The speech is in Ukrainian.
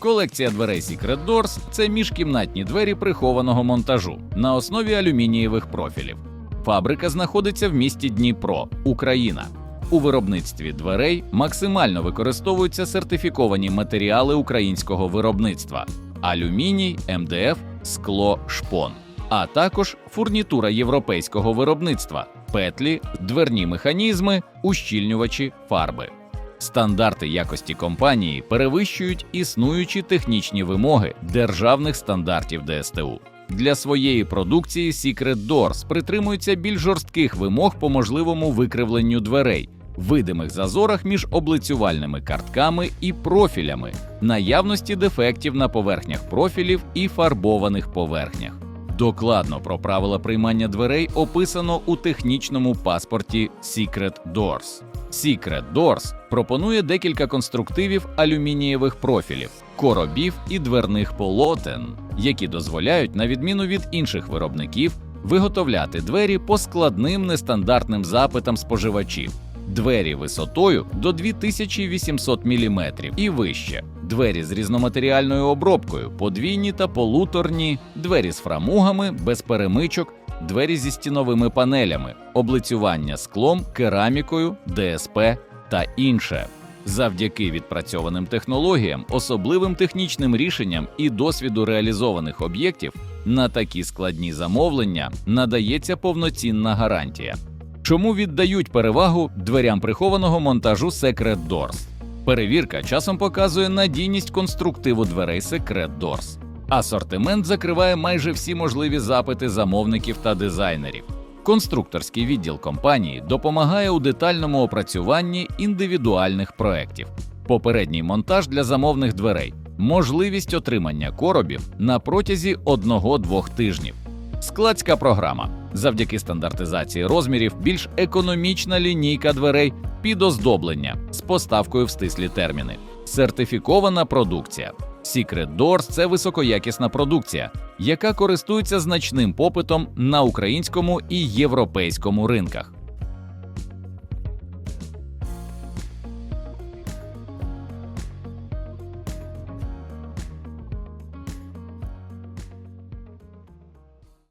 Колекція дверей Secret Doors – це міжкімнатні двері прихованого монтажу на основі алюмінієвих профілів. Фабрика знаходиться в місті Дніпро, Україна. У виробництві дверей максимально використовуються сертифіковані матеріали українського виробництва: алюміній, МДФ, скло, шпон, а також фурнітура європейського виробництва, петлі, дверні механізми, ущільнювачі, фарби. Стандарти якості компанії перевищують існуючі технічні вимоги державних стандартів ДСТУ. Для своєї продукції Secret Doors притримується більш жорстких вимог по можливому викривленню дверей, видимих зазорах між облицювальними картками і профілями, наявності дефектів на поверхнях профілів і фарбованих поверхнях. Докладно про правила приймання дверей описано у технічному паспорті Secret Doors. Secret Doors пропонує декілька конструктивів алюмінієвих профілів, коробів і дверних полотен, які дозволяють, на відміну від інших виробників, виготовляти двері по складним нестандартним запитам споживачів. Двері висотою до 2800 мм і вище, двері з різноматеріальною обробкою, подвійні та полуторні, двері з фрамугами без перемичок, двері зі стіновими панелями, облицювання склом, керамікою, ДСП та інше. Завдяки відпрацьованим технологіям, особливим технічним рішенням і досвіду реалізованих об'єктів на такі складні замовлення надається повноцінна гарантія. Чому віддають перевагу дверям прихованого монтажу Secret Doors? Перевірка часом показує надійність конструктиву дверей Secret Doors. Асортимент закриває майже всі можливі запити замовників та дизайнерів. Конструкторський відділ компанії допомагає у детальному опрацюванні індивідуальних проєктів, попередній монтаж для замовних дверей, можливість отримання коробів на протязі 1-2 тижнів. Складська програма. Завдяки стандартизації розмірів більш економічна лінійка дверей під оздоблення з поставкою в стислі терміни. Сертифікована продукція. Secret Doors – це високоякісна продукція, яка користується значним попитом на українському і європейському ринках.